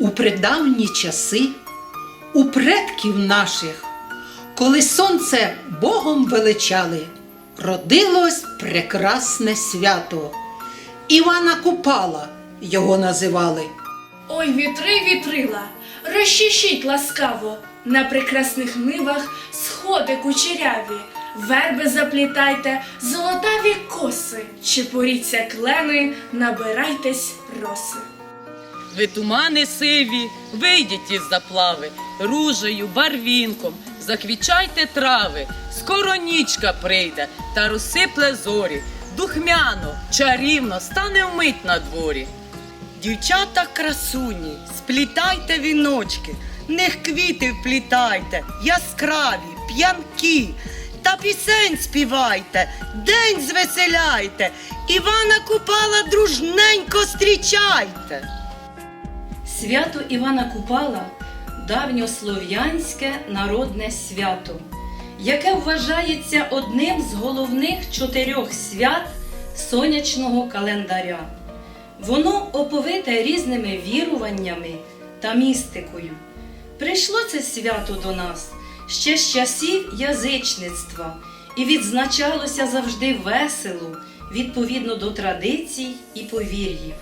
У придавні часи, у предків наших, коли сонце Богом величали, родилось прекрасне свято. Івана Купала його називали. Ой, вітри, вітрила, розчешіть ласкаво, на прекрасних нивах сходи кучеряві, верби заплітайте, золотаві коси, чепуріться клени, набирайтесь роси. Ви тумани сиві, вийдіть із заплави, ружею, барвінком, заквічайте трави, скоро нічка прийде та розсипле зорі, духмяно, чарівно стане вмить на дворі. Дівчата красуні, сплітайте віночки, них квіти вплітайте, яскраві, п'янкі, та пісень співайте, день звеселяйте, Івана Купала дружненько зустрічайте. Свято Івана Купала давньослов'янське народне свято, яке вважається одним з головних чотирьох свят сонячного календаря. Воно оповите різними віруваннями та містикою. Прийшло це свято до нас ще з часів язичництва і відзначалося завжди весело, відповідно до традицій і повір'їв.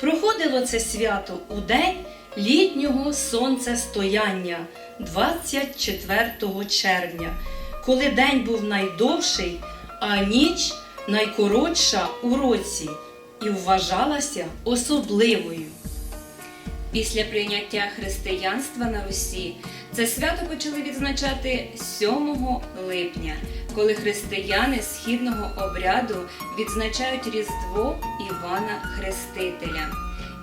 Проходило це свято у день літнього сонцестояння 24 червня, коли день був найдовший, а ніч найкоротша у році і вважалася особливою. Після прийняття християнства на Русі це свято почали відзначати 7 липня, коли християни східного обряду відзначають Різдво Івана Хрестителя.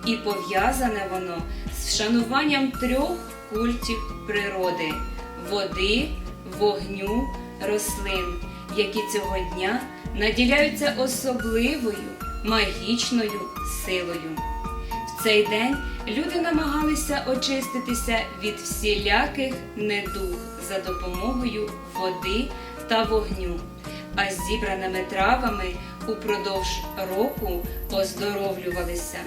І пов'язане воно з вшануванням трьох культів природи води, вогню, рослин, які цього дня наділяються особливою магічною силою. Цей день люди намагалися очиститися від всіляких недуг за допомогою води та вогню, а зібраними травами упродовж року оздоровлювалися.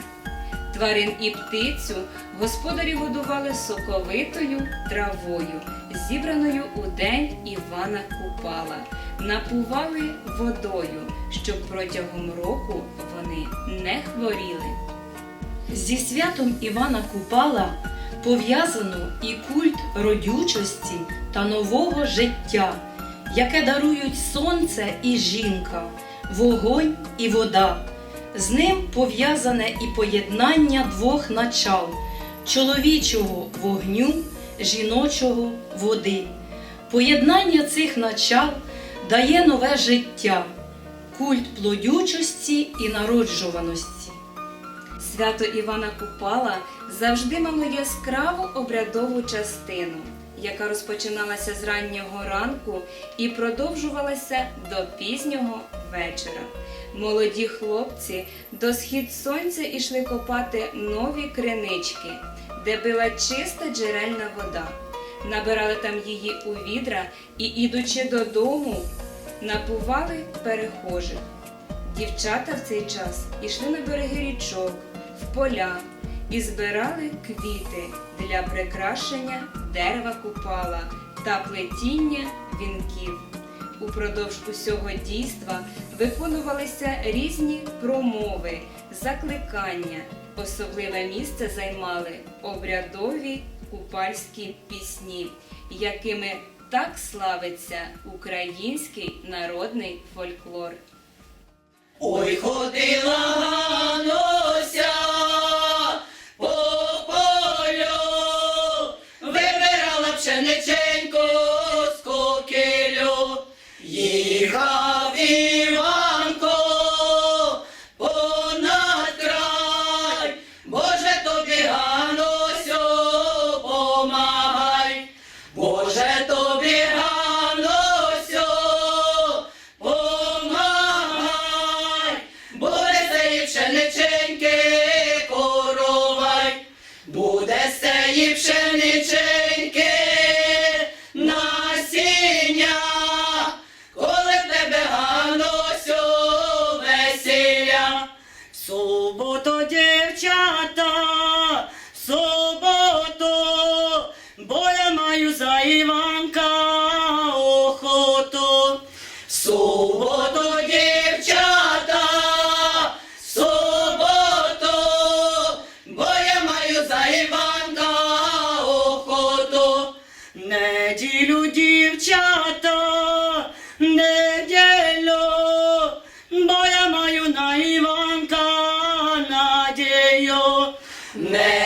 Тварин і птицю господарі годували соковитою травою, зібраною у день Івана Купала, напували водою, щоб протягом року вони не хворіли. Зі святом Івана Купала пов'язано і культ родючості та нового життя, яке дарують сонце і жінка, вогонь і вода. З ним пов'язане і поєднання двох начал чоловічого вогню, жіночого води. Поєднання цих начал дає нове життя, культ плодючості і народжуваності. Свято Івана Купала завжди мало яскраву обрядову частину, яка розпочиналася з раннього ранку і продовжувалася до пізнього вечора. Молоді хлопці до схід сонця ішли копати нові кринички, де била чиста джерельна вода. Набирали там її у відра і, ідучи додому, напували перехожих. Дівчата в цей час ішли на береги річок, поля і збирали квіти для прикрашення дерева купала та плетіння вінків. Упродовж усього дійства виконувалися різні промови, закликання. Особливе місце займали обрядові купальські пісні, якими так славиться український народний фольклор. Ой, ходила Ганося Іванка охоту. Суботу, дівчата, суботу, бо я маю за Іванка охоту. Неділю, дівчата, неділю, бо я маю на Іванка надію. Неділю,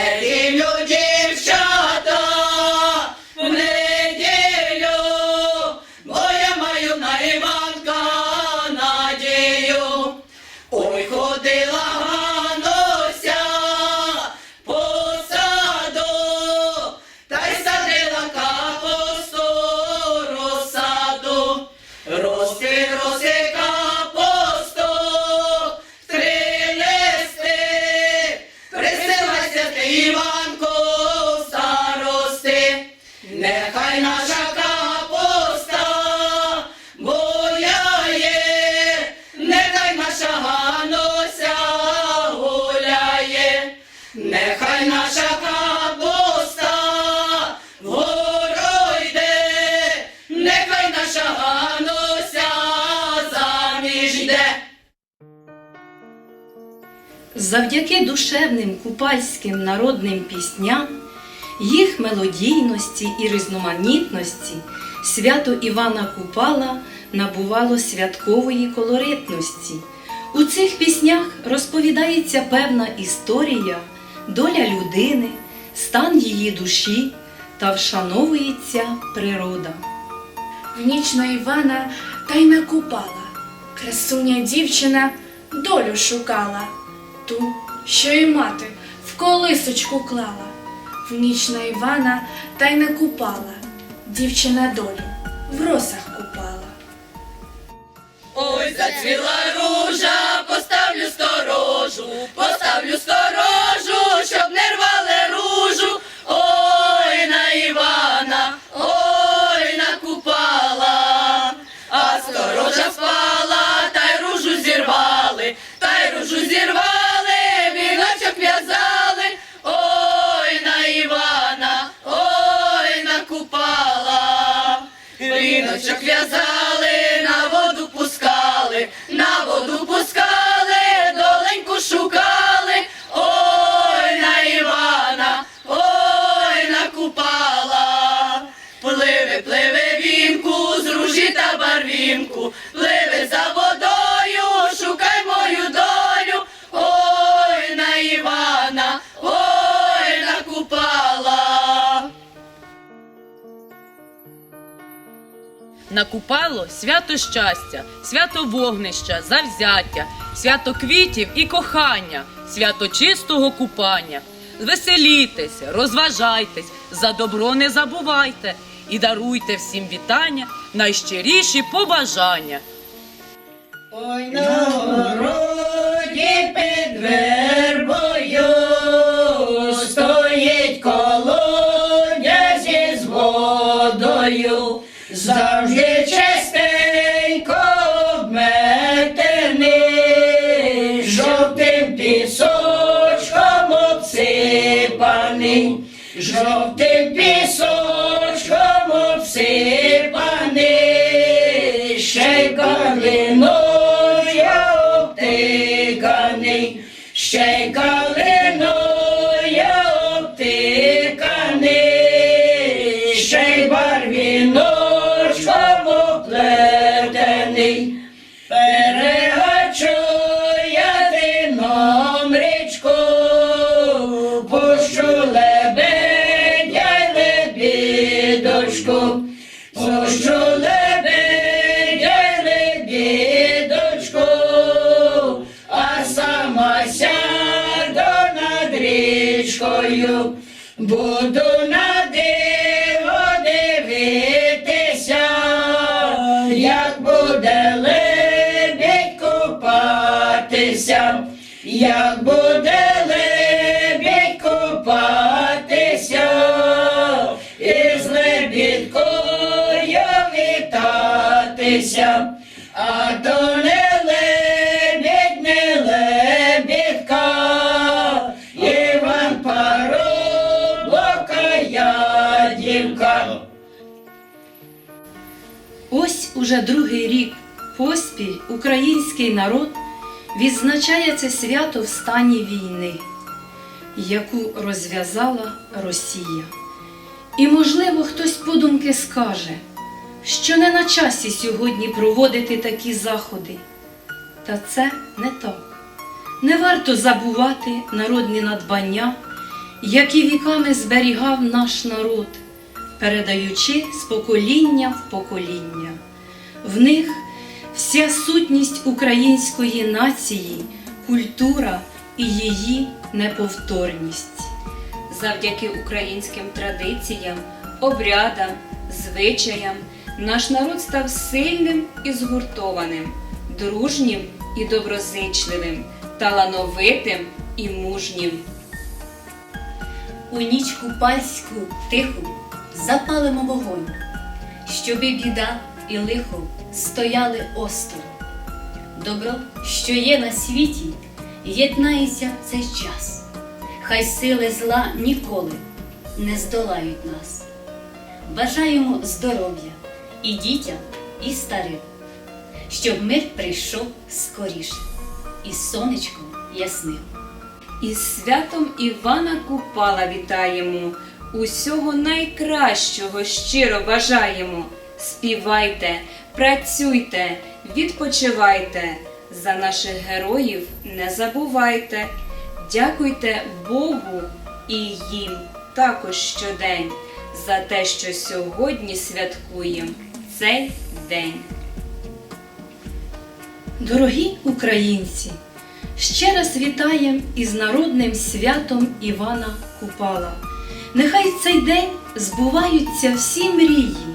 Завдяки душевним купальським народним пісням, їх мелодійності і різноманітності свято Івана Купала набувало святкової колоритності. У цих піснях розповідається певна історія, доля людини, стан її душі та вшановується природа. В ніч на Івана та й накупала. Красуня дівчина долю шукала, що й мати в колисочку клала. В ніч на Івана та й накупала. Дівчина долю в росах купала. Ой, зацвіла ружа, поставлю сторожу, поставлю сторожу, барвінку, пливе за водою, шукай мою долю. Ой, на Івана, ой, на Купала. Накупало свято щастя, свято вогнища, завзяття, свято квітів і кохання, свято чистого купання. Веселітесь, розважайтесь, за добро не забувайте і даруйте всім вітання, найщиріші побажання. Ой, на городі під вербою стоїть колоня зі з водою, завжди чистенько обметений, жовтим пісочком обсипаний, жовтим буде лебідь купатися, як буде лебідь купатися, із лебідкою вітатися, а то не лебідь, не лебідка, Іван парубока я дівка. Уже другий рік поспіль український народ відзначає це свято в стані війни, яку розв'язала Росія. І, можливо, хтось подумки скаже, що не на часі сьогодні проводити такі заходи. Та це не так. Не варто забувати народні надбання, які віками зберігав наш народ, передаючи з покоління в покоління. В них вся сутність української нації, культура і її неповторність. Завдяки українським традиціям, обрядам, звичаям наш народ став сильним і згуртованим, дружнім і доброзичливим, талановитим і мужнім. У ніч купальську тиху запалимо вогонь, щоби біда і лихо стояли осторонь. Добро, що є на світі, єднається цей час. Хай сили зла ніколи не здолають нас. Бажаємо здоров'я і дітям, і старим, щоб мир прийшов скоріше, і сонечком ясним. Із святом Івана Купала вітаємо, усього найкращого щиро бажаємо. Співайте, працюйте, відпочивайте, за наших героїв не забувайте. Дякуйте Богу і їм також щодень за те, що сьогодні святкуємо цей день. Дорогі українці, ще раз вітаєм із народним святом Івана Купала. Нехай цей день збуваються всі мрії,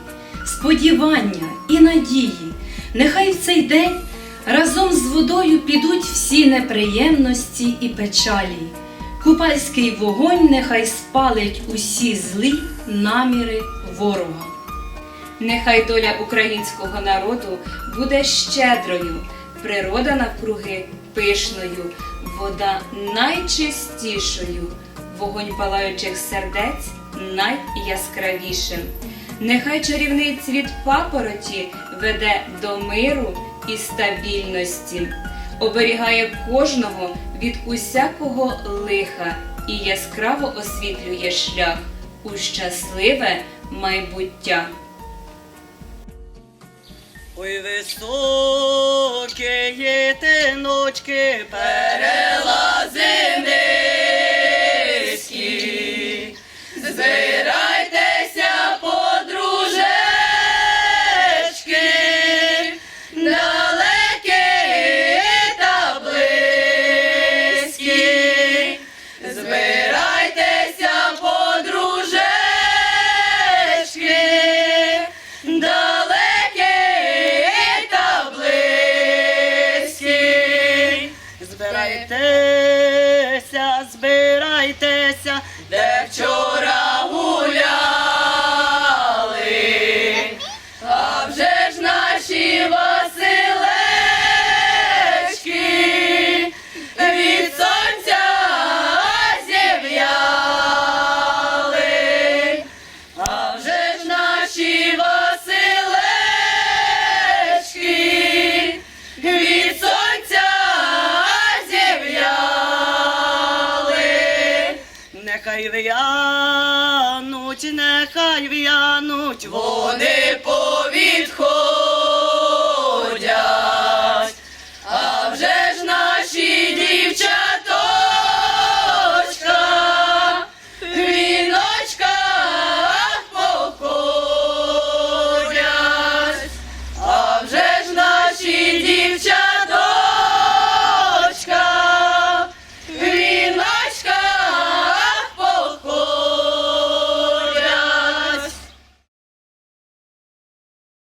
сподівання і надії. Нехай в цей день разом з водою підуть всі неприємності і печалі. Купальський вогонь нехай спалить усі злі наміри ворога. Нехай доля українського народу буде щедрою, природа навкруги пишною, вода найчистішою, вогонь палаючих сердець найяскравішим. Нехай чарівний цвіт папороті веде до миру і стабільності, оберігає кожного від усякого лиха і яскраво освітлює шлях у щасливе майбуття. Ой, високі є тиночки, перелази в'януть, вони повідходять.